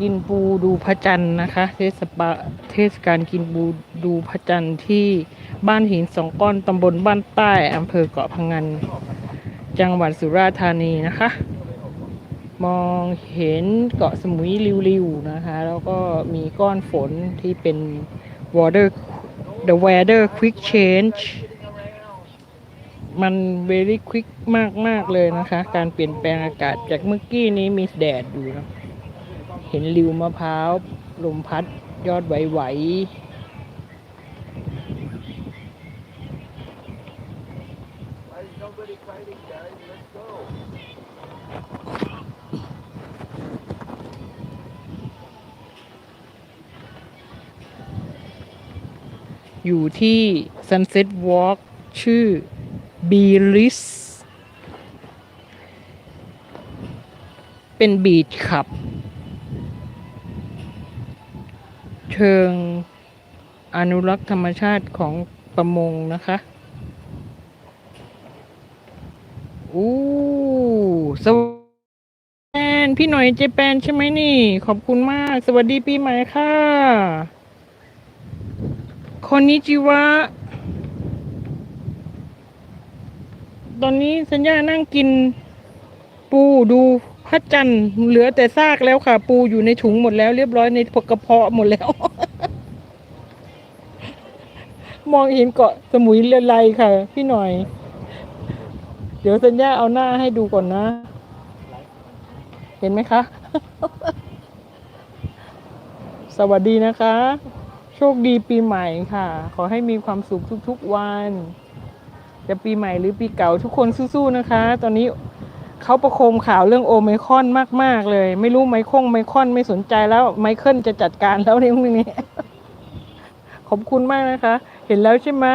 กินปูดูพระจันทร์นะคะ เทศบาเทศกาลกินปูดูพระจันทร์ที่บ้านหินสองก้อนตำบลบ้านใต้อำเภอเกาะพังงันจังหวัดสุราษฎร์ธานีนะคะ มองเห็นเกาะสมุยริวๆนะคะ แล้วก็มีก้อนฝนที่เป็น water the weather quick change มัน very quick มากมากๆเลยนะคะ การเปลี่ยนแปลงอากาศจากเมื่อกี้นี้มีแดดอยู่นะ เห็นริวมะพร้าวลมพัดยอดไหวๆอยู่ที่ Sunset Walk ชื่อบีลิสเป็นบีชขับ เชิงอนุรักษ์ธรรมชาติของประมงนะคะอู้สวัสดีแปนพี่หน่อยเจแปนใช่ไหมนี่ ขอบคุณมาก สวัสดีปีใหม่ค่ะคนนิจิวะ ตอนนี้สัญญานั่งกินปูดู พระจันทร์เหลือแต่ซากแล้วค่ะ ปูอยู่ในถุงหมดแล้ว เรียบร้อยในกระเพาะหมดแล้ว มองเห็นเกาะสมุยเรือไรค่ะ พี่หน่อย เดี๋ยวสัญญาเอาหน้าให้ดูก่อนนะ เห็นไหมคะ สวัสดีนะคะ โชคดีปีใหม่ค่ะ ขอให้มีความสุขทุกๆวัน จะปีใหม่หรือปีเก่าทุกคนสู้ๆนะคะ ตอนนี้ เขาประโคมข่าวเรื่องโอไมคอนมาก ๆ เลย ไม่รู้ไมคงไมคอนไม่สนใจแล้ว ไมเคิลจะจัดการแล้วในพรุ่งนี้ ขอบคุณมากนะคะ เห็นแล้วใช่ไหม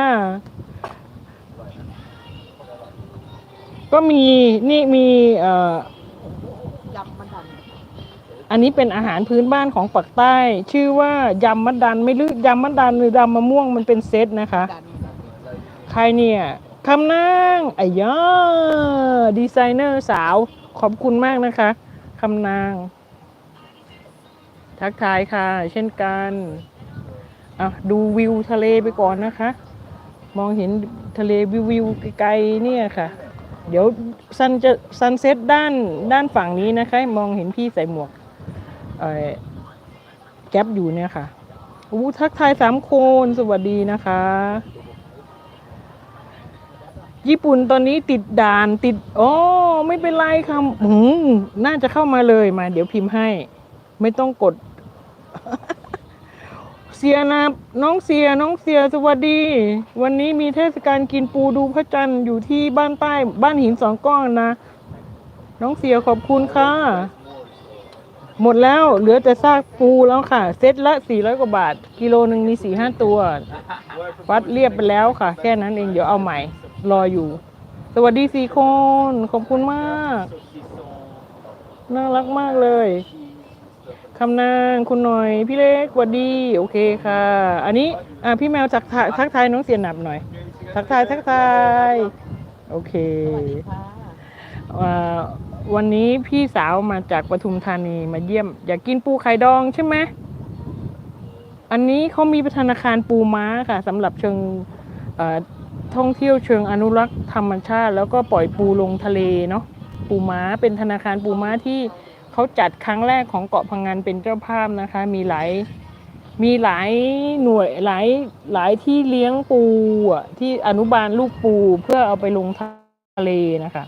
ก็มีนี่มีเอ่อันนอันนี้เป็นอาหารพื้นบ้านของปักใต้ ชื่อว่ายำมะดันไม่รู้ยำมะดันหรือยำมะม่วงมันเป็นเซตนะคะ ใครเนี่ย คำนางไอ้ยาดีไซเนอร์สาว ขอบคุณมากนะคะคำนางทักทายค่ะ เช่นกันอะดูวิวทะเลไปก่อนนะคะ มองเห็นทะเลวิววิวไกลๆเนี่ยค่ะ เดี๋ยวซันจะซันเซ็ตด้านด้านฝั่งนี้นะคะ มองเห็นพี่ใส่หมวกเอ่อแก๊ปอยู่เนี่ยค่ะอู้ทักทายสามคนสวัสดีนะคะ ญี่ปุ่นตอนนี้ติดด่านติดอ๋อไม่เป็นไรค่ะหืมน่าจะเข้ามาเลยมา เดี๋ยวพิมพ์ให้ ไม่ต้องกด เสียนะน้องเสียน้องเสียสวัสดี วันนี้มีเทศกาลกินปูดูพระจันทร์อยู่ที่บ้านใต้บ้านหินสองก้อนนะ น้องเสียขอบคุณค่ะ หมดแล้วเหลือแต่ซากปูแล้วค่ะ เซตละสี่ร้อยกว่าบาท กิโลหนึ่งมีสี่ห้าตัว วัดเรียบไปแล้วค่ะ แค่นั้นเองเดี๋ยวเอาใหม่ รออยู่ สวัสดีสี่คน ขอบคุณมาก น่ารักมากเลยคำนางคุณหน่อย พี่เล็กสวัสดี โอเคค่ะ อันนี้อะพี่แมวทักทายทักทายน้องเสียหนับหน่อย ทักทายทักทาย โอเคค่ะอ่าวันนี้พี่สาวมาจากปทุมธานีมาเยี่ยม อยากกินปูไข่ดองใช่ไหมอันนี้เขามีธนาคารปูม้าค่ะสำหรับเชิงเอ่อ ท่องเที่ยวเชิงอนุรักษ์ธรรมชาติ แล้วก็ปล่อยปูลงทะเลเนาะปูม้าเป็นธนาคารปูม้าที่เขาจัดครั้งแรกของเกาะพังงานเป็นเจ้าภาพนะคะ มีหลายมีหลายหน่วยหลายหลายที่เลี้ยงปูอะที่อนุบาลลูกปูเพื่อเอาไปลงทะเลนะคะ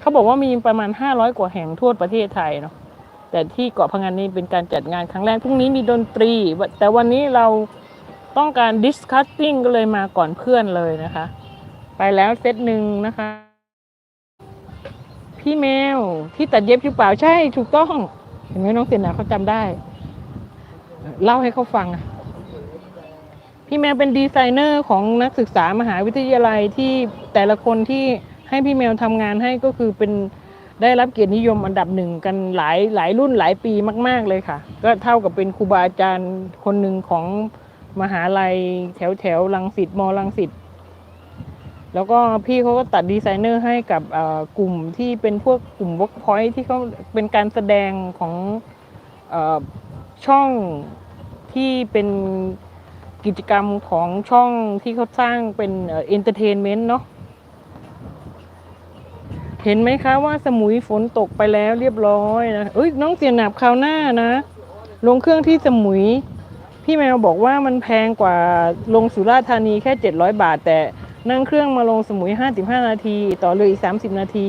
เขาบอกว่ามีประมาณ 500 กว่าแห่งทั่วประเทศไทยเนาะแต่ที่เกาะพังงานนี่เป็นการจัดงานครั้งแรกพรุ่งนี้มีดนตรี แต่วันนี้เราต้องการ discussing ก็เลยมาก่อนเพื่อนเลยนะคะ ไปแล้วเซตหนึ่งนะคะ พี่แมวที่ตัดเย็บหรือเปล่าใช่ถูกต้อง เห็นไหมน้องเสียหนาเขาจำได้ เล่าให้เขาฟังอะพี่แมวเป็นดีไซเนอร์ของนักศึกษามหาวิทยาลัยที่แต่ละคนที่ให้พี่แมวทำงานให้ก็คือเป็นได้รับเกียรตินิยมอันดับหนึ่งกันหลายหลายรุ่นหลายปีมาก ๆ เลยค่ะ ก็เท่ากับเป็นครูบาอาจารย์คนหนึ่งของมหาลัยแถวแถวๆรังสิตมรังสิต แล้วก็พี่เขาก็ตัดดีไซเนอร์ให้กับอ่อกลุ่มที่เป็นพวกกลุ่ม Workpoint ที่เขาเป็นการแสดงของอช่องที่เป็นกิจกรรมของช่องที่เขาสร้างเป็นเอนเตอร์เทนเมนต์เนาะเห็นไหมคะว่าสมุยฝนตกไปแล้วเรียบร้อยนะเอ้ยน้องเสียหนับคราวหน้านะ ลงเครื่องที่สมุย พี่แมวบอกว่ามันแพงกว่าลงสุราษฎร์ธานีแค่ 700 บาทแต่ นั่งเครื่องมาลงสมุย 55 นาที ต่อเรืออีก 30 นาที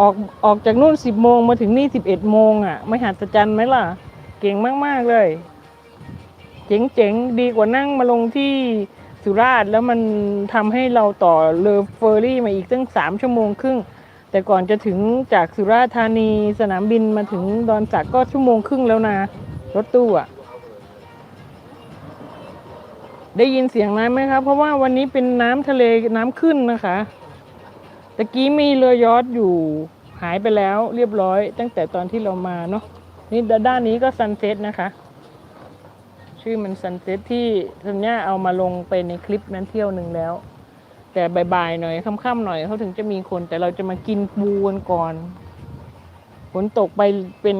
ออกออกจากนู่น 10 โมงมาถึงนี่ 11 โมงอะ ไม่หัศจรรย์ไหมล่ะ เก่งมาก ๆ เลย เจ๋ง ๆ ดีกว่านั่งมาลงที่สุราษฎร์แล้วมันทำให้เราต่อเรือเฟอร์รี่มาอีกตั้ง 3 ชั่วโมงครึ่ง แต่ก่อนจะถึงจากสุราษฎร์ธานีสนามบินมาถึงดอนสักก็ชั่วโมงครึ่งแล้วนะ รถตู้อะ ได้ยินเสียงน้ำไหมคะเพราะว่าวันนี้เป็นน้ำทะเลน้ำขึ้นนะคะตะกี้มีเรือยอชต์อยู่หายไปแล้วเรียบร้อย ตั้งแต่ตอนที่เรามาเนาะนี่ด้านนี้ก็ซันเซ็ตนะคะ ชื่อมันซันเซ็ตที่ทัญญาเอามาลงไปในคลิปนั้นเที่ยวหนึ่งแล้ว แต่บ่ายๆหน่อยค่ำๆหน่อยเขาถึงจะมีคน แต่เราจะมากินปูกันก่อนฝนตกไปเป็น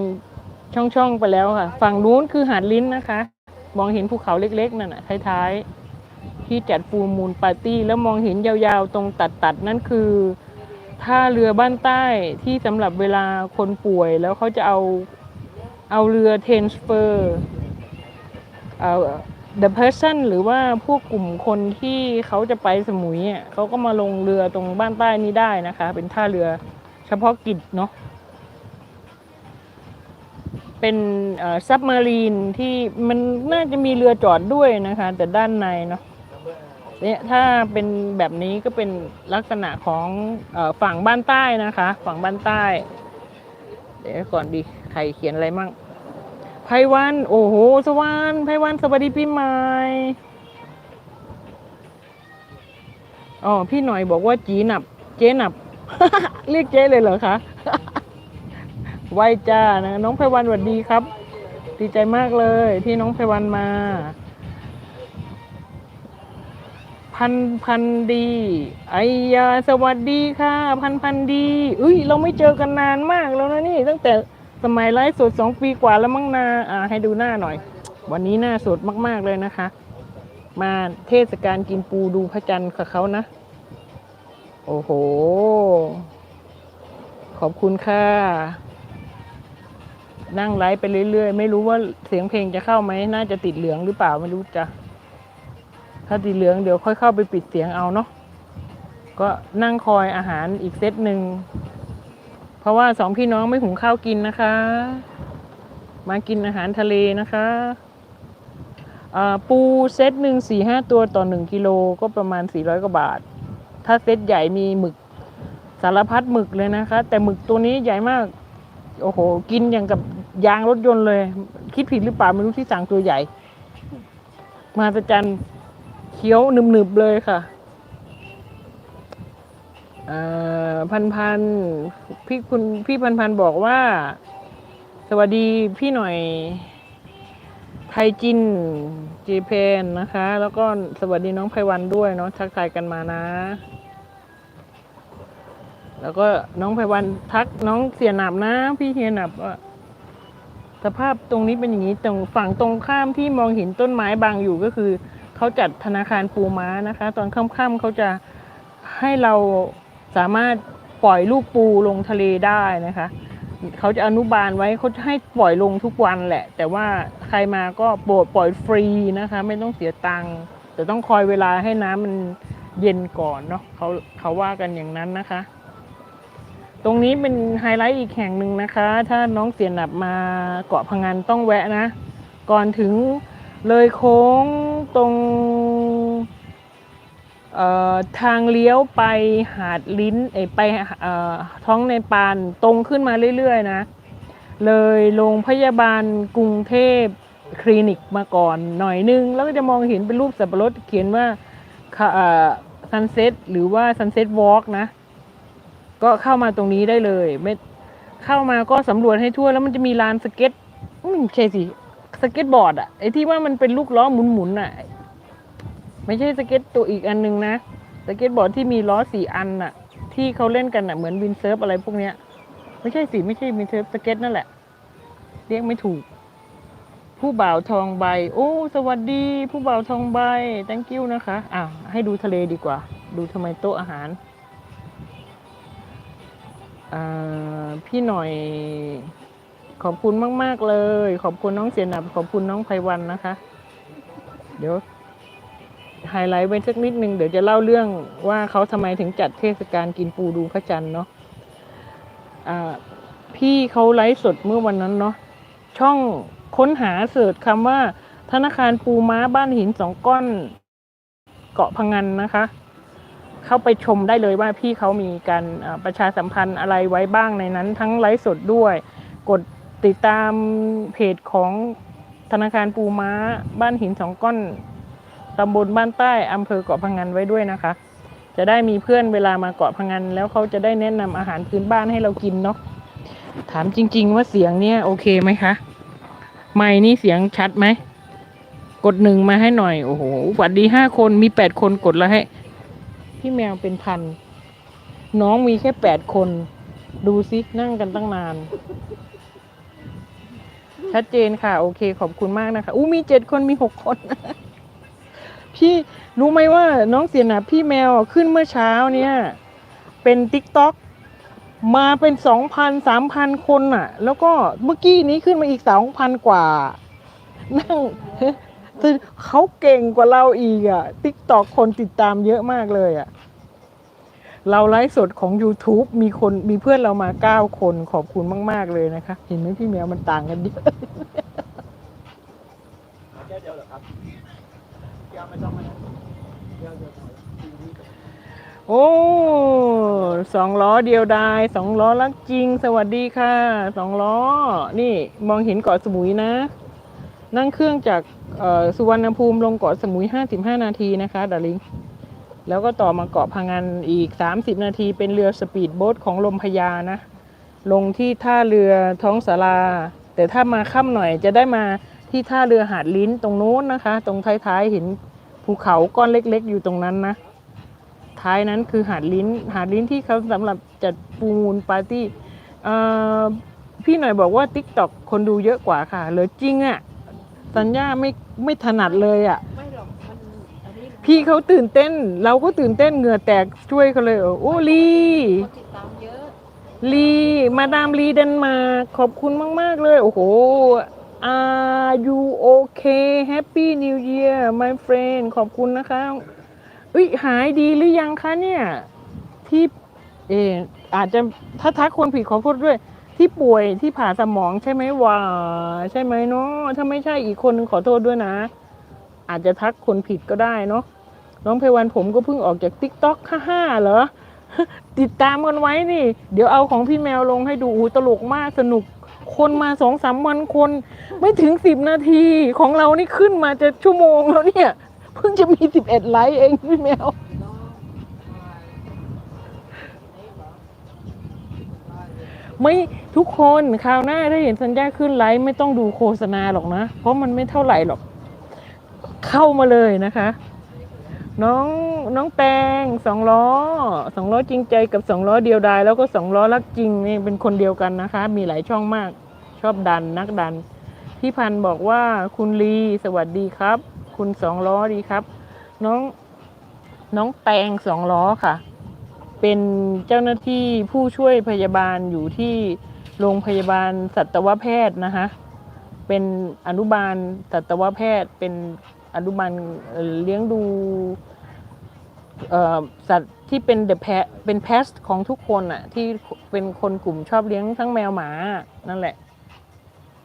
ช่องๆไปแล้วค่ะ ฝั่งนู้นคือหาดลิ้นนะคะ มองเห็นภูเขาเล็กๆนั่นน่ะท้ายๆ ที่จัดฟูมูลปาร์ตี้ แล้วมองเห็นยาวๆ ตรงตัดๆ นั่นคือท่าเรือบ้านใต้ที่สำหรับเวลาคนป่วยแล้วเขาจะเอาเอาเรือเทนสเฟอร์เอา the person หรือว่าพวกกลุ่มคนที่เขาจะไปสมุยเขาก็มาลงเรือตรงบ้านใต้นี้ได้นะคะ เป็นท่าเรือเฉพาะกิจเนาะ เป็นซับมารีนที่มันน่าจะมีเรือจอดด้วยนะคะ แต่ด้านในเนาะเนี่ยถ้าเป็นแบบนี้ก็เป็นลักษณะของออฝั่งบ้านใต้นะคะ ฝั่งบ้านใต้ เดี๋ยวก่อนดีใครเขียนอะไรมั่งไพวันโอ้โห สวรรค์ไพวันสวัสดีปีใหม่อ๋อพี่หน่อยบอกว่าจีหนับ เจ๊หนับ เรียกเจ๊เลยเหรอคะ ไหวจ้านะน้องไพวันสวัสดีครับ ดีใจมากเลยที่น้องไพวันมา พันพันดีไอยาสวัสดีค่ะ พันพันดีเอ้ยเราไม่เจอกันนานมากแล้วนะนี่ ตั้งแต่สมัยไลฟ์สดสองปีกว่าแล้วมั้งนาอ่าให้ดูหน้าหน่อย วันนี้หน้าสดมาก ๆเลยนะคะ มาเทศกาลกินปูดูพระจันทร์กับเขานะ โอ้โห ขอบคุณค่ะ นั่งไลฟ์ไปเรื่อยๆ ไม่รู้ว่าเสียงเพลงจะเข้าไหมน่าจะติดเหลืองหรือเปล่าไม่รู้จ้ะถ้าติดเหลืองเดี๋ยวค่อยเข้าไปปิดเสียงเอาเนาะก็นั่งคอยอาหารอีกเซตหนึ่งเพราะว่าสองพี่น้องไม่หุงข้าวกินนะคะ มากินอาหารทะเลนะคะปูเซตหนึ่งสี่ห้าตัวต่อหนึ่งกิโลก็ประมาณสี่ร้อยกว่าบาท ถ้าเซตใหญ่มีหมึกสารพัดหมึกเลยนะคะ แต่หมึกตัวนี้ใหญ่มาก โอ้โห กินอย่างกับ ยางรถยนต์เลย คิดผิดหรือเปล่าไม่รู้ที่สั่งตัวใหญ่ มาตะจันเคี้ยวหนึบๆเลยค่ะพันพันพี่คุณพี่พันพันบอกว่า สวัสดีพี่หน่อย ไทยจินเจเพนนะคะ แล้วก็สวัสดีน้องไพวันด้วยเนาะทักทายกันมานะ แล้วก็น้องไพวันทักน้องเสียหนับนะ พี่เฮียหนับว่า สภาพตรงนี้เป็นอย่างนี้ตรงฝั่งตรงข้ามที่มองเห็นต้นไม้บางอยู่ก็คือเขาจัดธนาคารปูม้านะคะ ตอนค่ำๆเขาจะให้เราสามารถปล่อยลูกปูลงทะเลได้นะคะเขาจะอนุบาลไว้เขาจะให้ปล่อยลงทุกวันแหละ แต่ว่าใครมาก็โปรดปล่อยฟรีนะคะ ไม่ต้องเสียตังค์แต่ต้องคอยเวลาให้น้ำมันเย็นก่อนเนาะเขาเขาว่ากันอย่างนั้นนะคะ ตรงนี้เป็นไฮไลท์อีกแห่งหนึ่งนะคะ ถ้าน้องเสียหนับมาเกาะพังงานต้องแวะนะ ก่อนถึงเลยโค้งตรงทางเลี้ยวไปหาดลิ้นไปท้องในปานตรงขึ้นมาเรื่อยๆนะ เลยโรงพยาบาลกรุงเทพคลินิกมาก่อนหน่อยนึง แล้วก็จะมองเห็นเป็นรูปสับปะรดเขียนว่าซันเซ็ตหรือว่าซันเซ็ตวอล์กนะ ก็เข้ามาตรงนี้ได้เลยไม่เข้ามาก็สำรวจให้ทั่วแล้วมันจะมีลานสเก็ตอืมไม่ใช่สิสเก็ตบอร์ดอะไอที่ว่ามันเป็นลูกล้อหมุนๆอะไม่ใช่สเก็ตตัวอีกอันหนึงนะสเก็ตบอร์ดที่มีล้อสี่อันอะที่เขาเล่นกันอะเหมือนวินเซิร์ฟอะไรพวกเนี้ย ไม่ใช่สิไม่ใช่วินเซิร์ฟสเก็ตนั่นแหละ เรียกไม่ถูก ผู้บ่าวทองใบ โอ้สวัสดี ผู้บ่าวทองใบ thank you นะคะอะให้ดูทะเลดีกว่า ดูทำไมโต๊ะอาหาร พี่หน่อยขอบคุณมาก ๆ เลย ขอบคุณน้องเสียหนับ ขอบคุณน้องไพวันนะคะ เดี๋ยวไฮไลท์ไว้สักนิดนึง เดี๋ยวจะเล่าเรื่องว่าเขาทำไมถึงจัดเทศกาลกินปูดูพระจันทร์เนาะพี่เขาไลฟ์สดเมื่อวันนั้นเนาะช่องค้นหาเสิร์ชคำว่า ธนาคารปูม้าบ้านหินสองก้อน เกาะพังงานนะคะ เข้าไปชมได้เลยว่าพี่เขามีการประชาสัมพันธ์อะไรไว้บ้างในนั้น ทั้งไลฟ์สดด้วย กดติดตามเพจของธนาคารปูม้าบ้านหินสองก้อนตำบลบ้านใต้อำเภอเกาะพังงานไว้ด้วยนะคะ จะได้มีเพื่อนเวลามาเกาะพังงานแล้วเขาจะได้แนะนำอาหารพื้นบ้านให้เรากินเนาะถามจริง ๆ ว่าเสียงเนี่ยโอเคไหมคะไม่นี่เสียงชัดไหมกดหนึ่งมาให้หน่อย โอ้โหหวัดดีห้าคนมีแปดคนกดแล้วให้ พี่แมวเป็นพัน น้องมีแค่แปดคน ดูซินั่งกันตั้งนาน ชัดเจนค่ะ โอเค ขอบคุณมากนะคะอู้มีเจ็ดคนมีหกคน พี่รู้ไหมว่าน้องเสียหนาพี่แมวขึ้นเมื่อเช้าเนี่ย เป็นติ๊กต็อกมาเป็นสองพันสามพันคนอะ แล้วก็เมื่อกี้นี้ขึ้นมาอีกสองพันกว่า นั่ง คือเขาเก่งกว่าเราอีกอะติ๊กตอกคนติดตามเยอะมากเลยอะ เราไลฟ์สดของ YouTube มีคนมีเพื่อนเรามาเก้าคนขอบคุณมาก ๆ เลยนะคะ เห็นไหมพี่แมวมันต่างกันเยอะแก้วเดียวเหรอครับแก้วไม่ต้องมาแก้วเดียวพอโอ้สองล้อเดียวดายสองล้อรักจริง สวัสดีค่ะสองล้อ นี่มองเห็นเกาะสมุยนะ นั่งเครื่องจาก สุวรรณภูมิลงเกาะสมุย 55 นาทีนะคะดาริงแล้วก็ต่อมาเกาะพังงานอีก 30 นาทีเป็นเรือสปีดโบ๊ทของลมพญานะ ลงที่ท่าเรือท้องสาราแต่ถ้ามาค่ำหน่อยจะได้มาที่ท่าเรือหาดลิ้นตรงโน้นนะคะ ตรงท้ายๆเห็นภูเขาก้อนเล็กๆ อยู่ตรงนั้นนะท้ายนั้นคือหาดลิ้น หาดลิ้นที่เขาสำหรับจัดปูมูลปาร์ตี้พี่หน่อยบอกว่า t ิ k t o k คนดูเยอะกว่าค่ะ เหรือจริงอะ สัญญาไม่ไม่ถนัดเลยอะไม่หรอกมันอันนี้พี่เขาตื่นเต้น เราก็ตื่นเต้นเหงื่อแตกช่วยเขาเลยเออโอ้ลีคนติดตามเยอะลีมาดามลีเดนมาร์กขอบคุณมาก ๆ เลย โอ้โห Are you okay Happy New Year my friend ขอบคุณนะคะเอ้ยหายดีหรือยังคะเนี่ย ที่เอออาจจะถ้าทักคนผิดขอโทษด้วย ที่ป่วยที่ผ่าสมองใช่ไหมวะใช่ไหมเนาะถ้าไม่ใช่อีกคนขอโทษด้วยนะ อาจจะทักคนผิดก็ได้เนาะน้องเพวันผมก็เพิ่งออกจากติ๊กต็อกห้าเหรอติดตามกันไว้นี่ เดี๋ยวเอาของพี่แมวลงให้ดูอูตลกมากสนุกคนมาสองสามวันคน ไม่ถึงสิบนาทีของเรานี่ขึ้นมาจะชั่วโมงแล้วเนี่ย เพิ่งจะมีสิบเอ็ดไลค์เองพี่แมว ไม่ทุกคนคราวหน้าได้เห็นสัญญาขึ้นไลฟ์ไม่ต้องดูโฆษณาหรอกนะ เพราะมันไม่เท่าไหร่หรอก เข้ามาเลยนะคะ น้องน้องแตงสองล้อสองล้อจริงใจกับสองล้อเดียวดาย แล้วก็สองล้อรักจริงนี่เป็นคนเดียวกันนะคะ มีหลายช่องมากชอบดันนักดันพี่พันธ์บอกว่าคุณลีสวัสดีครับ คุณสองล้อดีครับ น้องน้องแตงสองล้อค่ะ เป็นเจ้าหน้าที่ผู้ช่วยพยาบาลอยู่ที่โรงพยาบาลสัตวแพทย์นะคะเป็นอนุบาลสัตวแพทย์ เป็นอนุบาลเลี้ยงดูสัตว์ที่เป็น the pet เป็น pest ของทุกคนอะที่เป็นคนกลุ่มชอบเลี้ยงทั้งแมวหมานั่นแหละ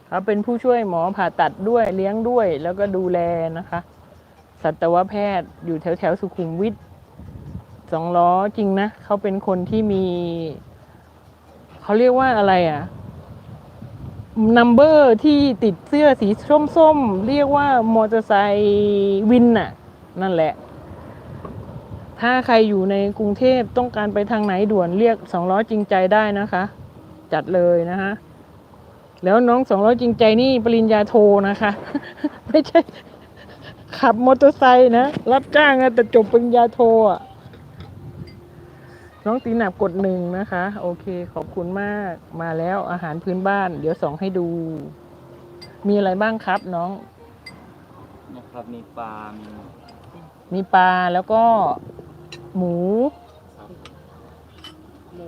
เขาเป็นผู้ช่วยหมอผ่าตัดด้วยเลี้ยงด้วย แล้วก็ดูแลนะคะ สัตวแพทย์อยู่แถวแถวสุขุมวิท สองล้อจริงนะเขาเป็นคนที่มี เขาเรียกว่าอะไรอะนัมเบอร์ที่ติดเสื้อสีส้มๆ เรียกว่ามอเตอร์ไซค์วินน่ะ นั่นแหละ ถ้าใครอยู่ในกรุงเทพต้องการไปทางไหนด่วนเรียกสองล้อจริงใจได้นะคะ จัดเลยนะคะแล้วน้องสองล้อจริงใจนี่ปริญญาโทนะคะ ไม่ใช่ ขับมอเตอร์ไซค์นะ รับจ้างอะแต่จบปริญญาโทอะ น้องตีหนับกดหนึ่งนะคะ โอเคขอบคุณมากมาแล้วอาหารพื้นบ้าน เดี๋ยวส่องให้ดู มีอะไรบ้างครับน้อง นะครับมีปลา มีมีปลาแล้วก็หมู ครับ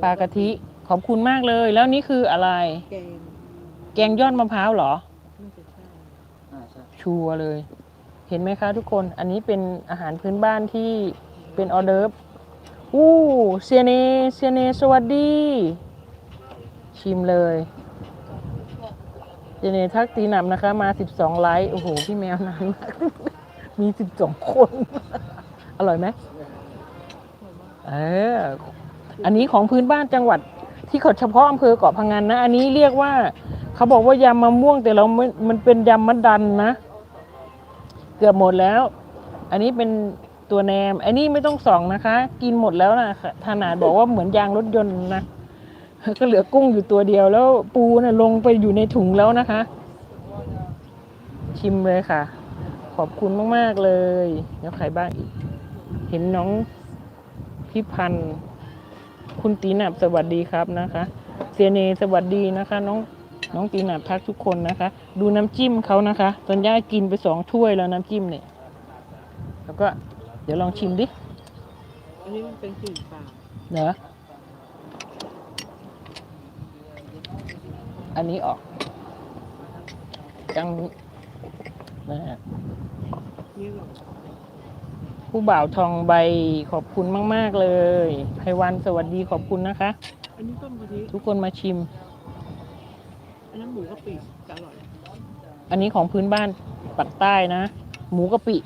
ปลากะทิ ขอบคุณมากเลย แล้วนี่คืออะไร แกงแกงยอดมะพร้าวเหรอ น่าจะใช่อ่าใช่ชัวร์เลย เห็นไหมคะทุกคน อันนี้เป็นอาหารพื้นบ้านที่เป็นออเดิร์ฟ อู้เซียเนเซียเนสวัสดี ชิมเลยเซียเนทักตีหนำนะคะ มา12ไลค์โอ้โห พี่แมวนานมาก มี12คน อร่อยไหมเอออันนี้ของพื้นบ้านจังหวัดที่เขาเฉพาะอำเภอเกาะพังงานนะ อันนี้เรียกว่า เขาบอกว่ายำมะม่วงแต่เราไม่มันเป็นยำมะดันนะ เกือบหมดแล้ว อันนี้เป็น ตัวแนมไอันนี้ไม่ต้องส่องนะคะ กินหมดแล้วนะขนาดบอกว่าเหมือนยางรถยนต์นะก็เหลือกุ้งอยู่ตัวเดียวแล้วปูนะ่ะลงไปอยู่ในถุงแล้วนะคะ ชิมเลยค่ะ ขอบคุณมาก ๆ เลยแล้วใครบ้างอีก เห็นน้องพี่พันธ์คุณตีหนับสวัสดีครับนะคะเซียเนสวัสดีนะคะ น้องน้องตีหนับทักทุกคนนะคะ ดูน้ำจิ้มเขานะคะตอนย่ากินไปสองถ้วยแล้วน้ำจิ้มเนี่ยแล้วก็ ดี๋ยวลองชิมดิ อันนี้มันเป็นสีเปล่าเนอะอันนี้ออกจังนะฮะนี่หรอผู้บ่าวทองใบขอบคุณมาก ๆ เลยไพวันสวัสดีขอบคุณนะคะ อันนี้ต้มกะทิทุกคนมาชิม อันนั้นหมูกะปิจะอร่อย อันนี้ของพื้นบ้านปักใต้นะ หมูกะปิ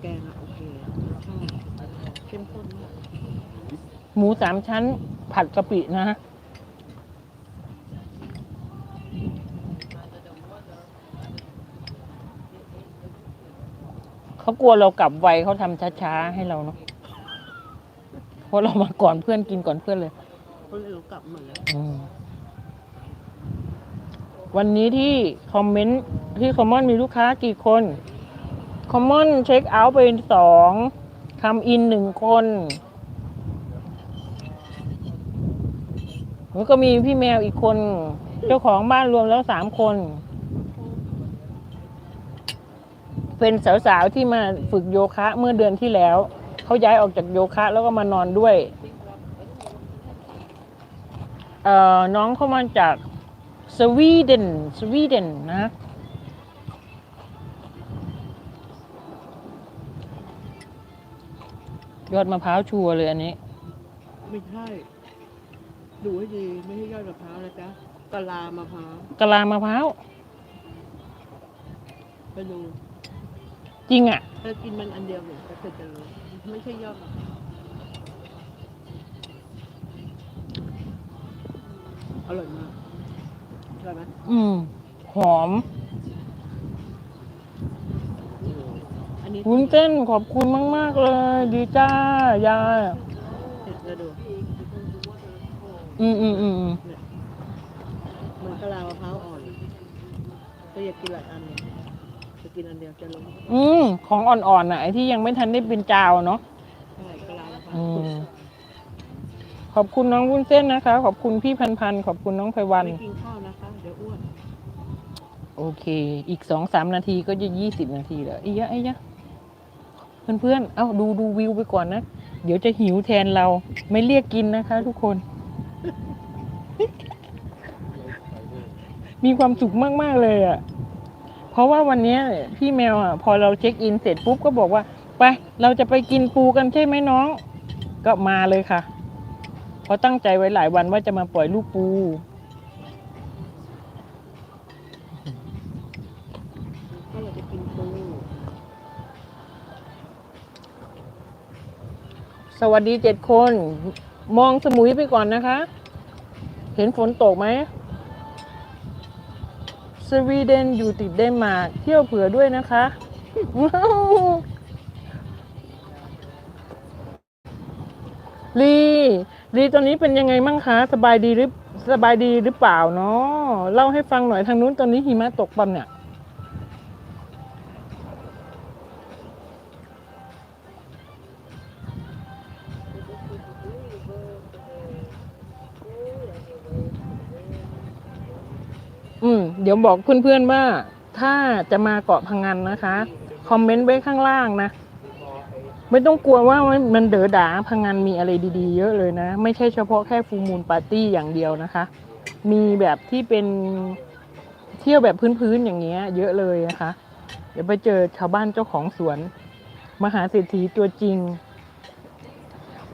แต่แกงอะโอเคชอบเข้มข้นมากหมูสามชั้นผัดกะปินะเขากลัวเรากลับไวเขาทำช้าๆให้เราเนาะเพราะเรามาก่อนเพื่อนกินก่อนเพื่อนเลย คนอื่นกลับหมดแล้วอืมวันนี้ที่คอมเมนต์ที่คอมมอนมีลูกค้ากี่คน คอมมอนเช็คเอาท์เป็นสองคำอินหนึ่งคนแล้วก็มีพี่แมวอีกคน เจ้าของบ้านรวมแล้วสามคน เป็นสาวๆที่มาฝึกโยคะเมื่อเดือนที่แล้ว เขาย้ายออกจากโยคะแล้วก็มานอนด้วย เอ่อน้องเข้ามาจากสวีเดนสวีเดนนะ ยอดมะพร้าวชัวร์เลยอันนี้ ไม่ใช่ ดูให้ดีไม่ใช่ยอดมะพร้าวนะจ๊ะกะลามะพร้าวกะลามะพร้าว ไปดูจริงอะ เธอกินมันอันเดียวเนี่ยก็เธอจะรู้ไม่ใช่ยอดมะพร้าวอร่อยมากอร่อยไหมอืม หอม อันนี้ วุ้นเส้นขอบคุณมาก ๆ เลย ดีจ้ายายเผ็ดจะดูอืมอืมอืมอืมเหมือนกะลามะพร้าวอ่อนก็อยากกินหลายอันเนี่ยจะกินอันเดียวจะลงอืมของอ่อนๆน่ะไอ้ที่ยังไม่ทันได้เป็นจาวเนาะใช่กะลามะพร้าวอืมขอบคุณน้องวุ้นเส้นนะคะ ขอบคุณพี่พันพันๆขอบคุณน้องไพวันไม่กินข้าวนะคะ เดี๋ยวอ้วน โอเค อีกสองสามนาทีก็จะยี่สิบนาทีแล้วอียะไอ้ยะ เพื่อนๆ เอ้าดูดูวิวไปก่อนนะ เดี๋ยวจะหิวแทนเรา ไม่เรียกกินนะคะ ทุกคน มีความสุขมากๆเลยอะ่ะ เพราะว่าวันนี้พี่แมวอะ พอเราเช็คอินเสร็จปุ๊บก็บอกว่า ไป เราจะไปกินปูกันใช่ไหมน้อง ก็มาเลยค่ะ เพราะตั้งใจไว้หลายวันว่าจะมาปล่อยลูกปู สวัสดีเจ็ดคน มองสมุยไปก่อนนะคะ เห็นฝนตกไหมสวีเดนอยู่ติดเดนมาร์กเที่ยวเผื่อด้วยนะคะ ลีลีตอนนี้เป็นยังไงมั่งคะ สบายดีหรือสบายดีหรือเปล่าเนาะเล่าให้ฟังหน่อยทางนู้นตอนนี้หิมะตกปันเนี่ย เดี๋ยวบอกเพื่อนๆว่าถ้าจะมาเกาะพังงานนะคะ คอมเมนต์ไว้ข้างล่างนะ ไม่ต้องกลัวว่ามันเด๋อดาพังงานมีอะไรดีๆ เยอะเลยนะ ไม่ใช่เฉพาะแค่ฟูมูลปาร์ตี้อย่างเดียวนะคะ มีแบบที่เป็นเที่ยวแบบพื้นๆอย่างเงี้ย เยอะเลยนะคะ เดี๋ยวไปเจอชาวบ้านเจ้าของสวน มหาเศรษฐีตัวจริง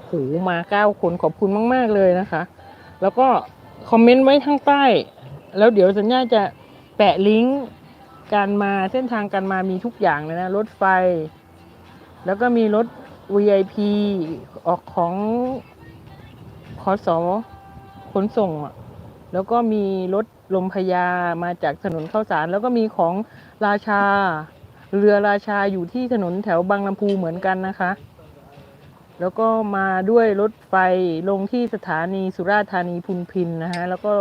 โหมาเก้าคนขอบคุณมาก ๆ เลยนะคะ แล้วก็คอมเมนต์ไว้ข้างใต้ แล้วเดี๋ยวสัญญาจะแปะลิงก์การมาเส้นทางการมามีทุกอย่างเลยนะ รถไฟ แล้วก็มีรถ VIP ออกของขอสอขนส่งอะแล้วก็มีรถลมพยามาจากถนนข้าวสาร แล้วก็มีของราชา เรือราชาอยู่ที่ถนนแถวบางลำพูเหมือนกันนะคะ แล้วก็มาด้วยรถไฟลงที่สถานีสุราษฎร์ธานีพุนพินนะฮะแล้วก็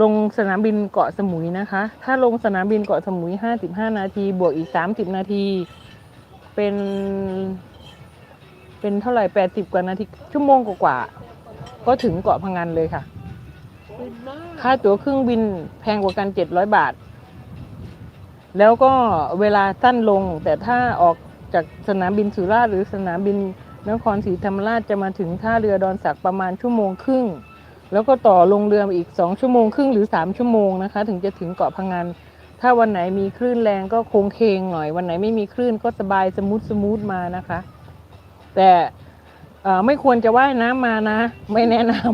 ลงสนามบินเกาะสมุยนะคะ ถ้าลงสนามบินเกาะสมุย 55 นาที บวกอีก 30 นาที เป็น เป็นเท่าไหร่ 80 กว่านาที ชั่วโมงกว่าๆก็ถึงเกาะพังงานเลยค่ะฟินมากค่าตั๋วเครื่องบินแพงกว่ากัน 700 บาท แล้วก็เวลาสั้นลง แต่ถ้าออกจากสนามบินสุราษฎร์หรือสนามบินนครศรีธรรมราชจะมาถึงท่าเรือดอนสักประมาณชั่วโมงครึ่ง แล้วก็ต่อลงเรืออีก 2 ชั่วโมงครึ่งหรือ 3 ชั่วโมงนะคะ ถึงจะถึงเกาะพังงานถ้าวันไหนมีคลื่นแรงก็โค้งเคงหน่อย วันไหนไม่มีคลื่นก็สบายสมูทสมูทมานะคะ แต่ไม่ควรจะว่ายน้ำมานะ ไม่แนะนำ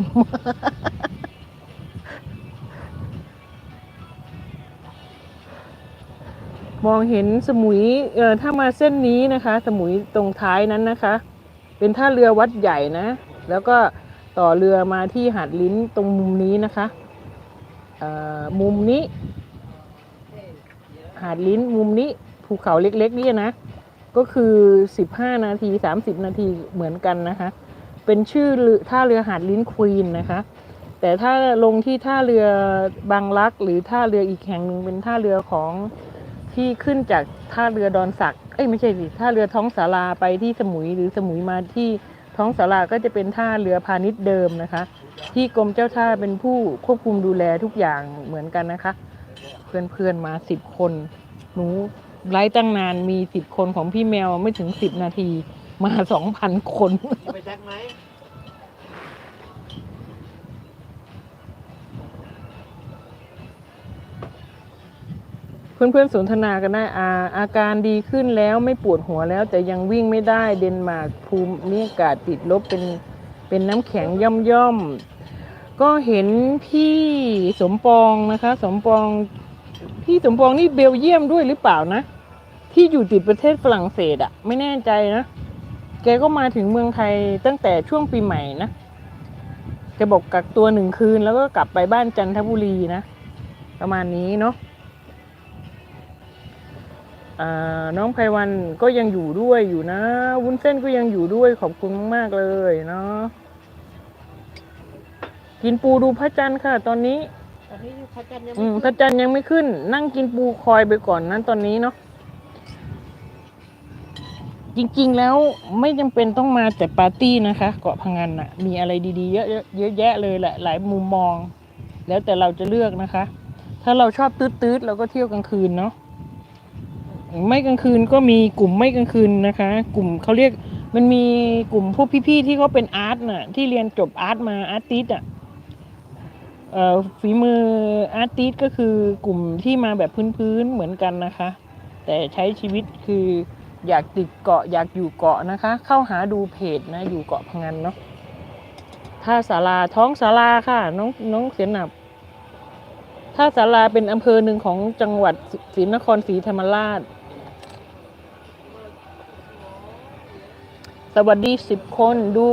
มองเห็นสมุยเออถ้ามาเส้นนี้นะคะ สมุยตรงท้ายนั้นนะคะ เป็นท่าเรือวัดใหญ่นะ แล้วก็ ต่อเรือมาที่หาดลิ้นตรงมุมนี้นะคะมุมนี้ หาดลิ้นมุมนี้ภูเขาเล็กๆนี่นะ ก็คือ 15 นาที 30 นาทีเหมือนกันนะคะ เป็นชื่อเรือท่าเรือหาดลิ้นควีนนะคะ แต่ถ้าลงที่ท่าเรือบางรักหรือท่าเรืออีกแห่งหนึ่งเป็นท่าเรือของที่ขึ้นจากท่าเรือดอนสัก เอ้ยไม่ใช่สิ ท่าเรือท้องสาราไปที่สมุยหรือสมุยมาที่ ท้องสาลาก็จะเป็นท่าเรือพาณิชย์เดิมนะคะ ที่กรมเจ้าท่าเป็นผู้ควบคุมดูแลทุกอย่างเหมือนกันนะคะ เพื่อนๆมาสิบคนหนูไลฟ์ตั้งนานมีสิบคนของพี่แมวไม่ถึงสิบนาทีมาสองพันคน ไปแจ็คไหม เพื่อนๆสนทนากันได้อาอาการดีขึ้นแล้วไม่ปวดหัวแล้ว แต่ยังวิ่งไม่ได้เดนมาร์กภูมิอากาศติดลบเป็นเป็นน้ำแข็งย่อมย่อมๆ ก็เห็นพี่สมปองนะคะ สมปอง พี่สมปองนี่เบลเยียมด้วยหรือเปล่านะ ที่อยู่ติดประเทศฝรั่งเศสอะไม่แน่ใจนะ แกก็มาถึงเมืองไทยตั้งแต่ช่วงปีใหม่นะแกบอกกักตัวหนึ่งคืนแล้วก็กลับไปบ้านจันทบุรีนะ ประมาณนี้เนาะ น้องไพวันก็ยังอยู่ด้วยอยู่นะ วุ้นเส้นก็ยังอยู่ด้วยขอบคุณมากๆเลยเนาะกินปูดูพระจันทร์ค่ะ ตอนนี้ตอนนี้พระจันทร์ยังอืไม่มพขึ้ระนจันทร์ยังไม่ขึ้น นั่งกินปูคอยไปก่อนนั้นตอนนี้เนาะจริงๆแล้วไม่จำเป็นต้องมาแต่ปาร์ตี้นะคะ เกาะพังงานน่ะ มีอะไรดีๆเยอะๆเยอะแยะเลยแหละหลายมุมมอง แล้วแต่เราจะเลือกนะคะ ถ้าเราชอบตืดๆเราก็เที่ยวกลางคืนเนาะ ไม่กลางคืนก็มีกลุ่มไม่กลางคืนนะคะ กลุ่มเขาเรียกมันมีกลุ่มพวกพี่ๆที่เขาเป็นอาร์ตน่ะที่เรียนจบอาร์ตมาอาร์ติสอะฝีมืออาร์ติสก็คือกลุ่มที่มาแบบพื้นๆเหมือนกันนะคะ แต่ใช้ชีวิตคืออยากติดเกาะอยากอยู่เกาะนะคะ เข้าหาดูเพจนะอยู่เกาะพังงานเนาะท่าสาราท้องสาราค่ะ น้องน้องเสียหนับท่าสาราเป็นอำเภอหนึ่งของจังหวัดศรีนครศรีธรรมราช สวัสดีสิบคนดู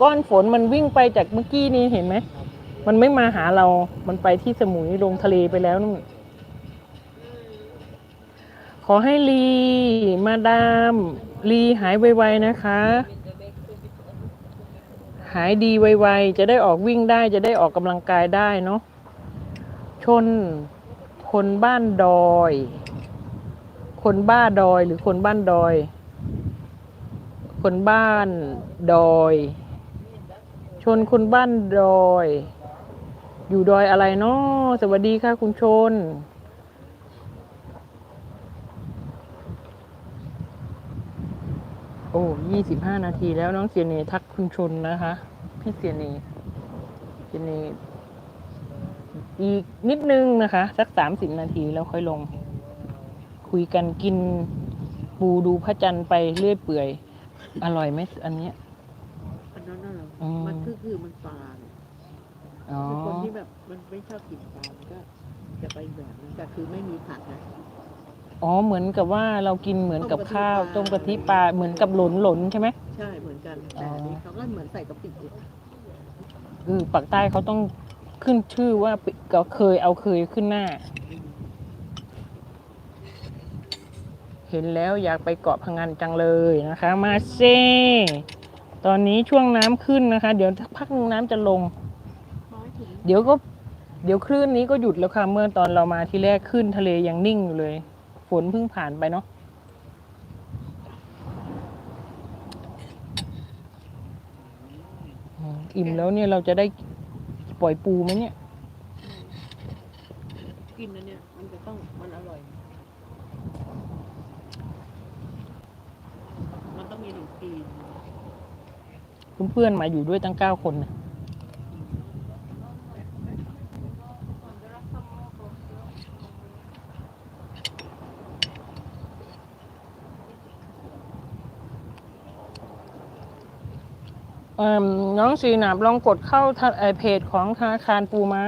ก้อนฝนมันวิ่งไปจากเมื่อกี้นี้เห็นไหม มันไม่มาหาเรา มันไปที่สมุยลงทะเลไปแล้วนู่น ขอให้ลีมาดามลีหายไวๆนะคะ หายดีไวๆ จะได้ออกวิ่งได้จะได้ออกกำลังกายได้เนาะชนคนบ้านดอย คนบ้าดอยหรือคนบ้านดอย คนบ้านดอย ชนคนบ้านดอย อยู่ดอยอะไรเนาะสวัสดีค่ะคุณชน โอ้ยี่สิบห้านาทีแล้วน้องเสียเนทักคุณชนนะคะ พี่เสียเนเสียเนอีกนิดนึงนะคะ สักสามสิบนาทีแล้วค่อยลง คุยกันกินปูดูพระจันทร์ไปเรื่อยเปื่อย อร่อยไหมอันเนี้ย อันนั้นน่ะเหรออืมมันคือคือมันปลาเนี่ยอ๋อคือคนที่แบบมันไม่ชอบกินปลามันก็จะไปอีกแบบนึงแต่คือไม่มีผักนะ อ๋อเหมือนกับว่าเรากินเหมือนกับข้าวต้ต้มมกะกะทิทิปปลาลา เหมือนกับหลนหลนๆใช่ไหม ใช่เหมือนกันอ๋แต่ออัอันนี้เขาก็เหมือนใส่กะปิอีกเออปากใต้เขาต้องขึ้นชื่อว่าปิก็เคยเอาเคยขึ้นหน้า เห็นแล้วอยากไปเกาะพังงานจังเลยนะคะ มาเซตอนนี้ช่วงน้ำขึ้นนะคะ เดี๋ยวพักนึงน้ำจะลง เดี๋ยวก็ เดี๋ยวคลื่นนี้ก็หยุดแล้วค่ะ เมื่อตอนเรามาที่แรกขึ้นทะเลยังนิ่งอยู่เลย ฝนเพิ่งผ่านไปเนาะอิ่มแล้วเนี่ยเราจะได้ปล่อยปูไหมเนี่ย กินนะเนี่ยมันจะต้องมันอร่อย มันต้องมีหนึ่งปีน เพื่อนๆมาอยู่ด้วยตั้งเก้าคนนะเอิ่มน้องสีหนาบลองกดเข้าทะเอ่อเพจของธนาคารปูม้า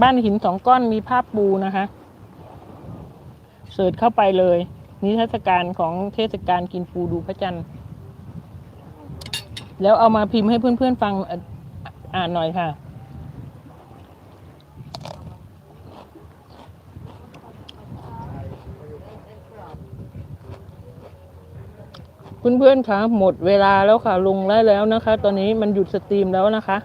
บ้านหินสองก้อนมีภาพปูนะคะ เสิร์ชเข้าไปเลย นิทรรศการของเทศกาลกินปูดูพระจันทร์ แล้วเอามาพิมพ์ให้เพื่อนๆฟังอ่ออ่านหน่อยค่ะ เพื่อนๆคะหมดเวลาแล้วค่ะ ลงได้แล้วนะคะ ตอนนี้มันหยุดสตรีมแล้วนะคะ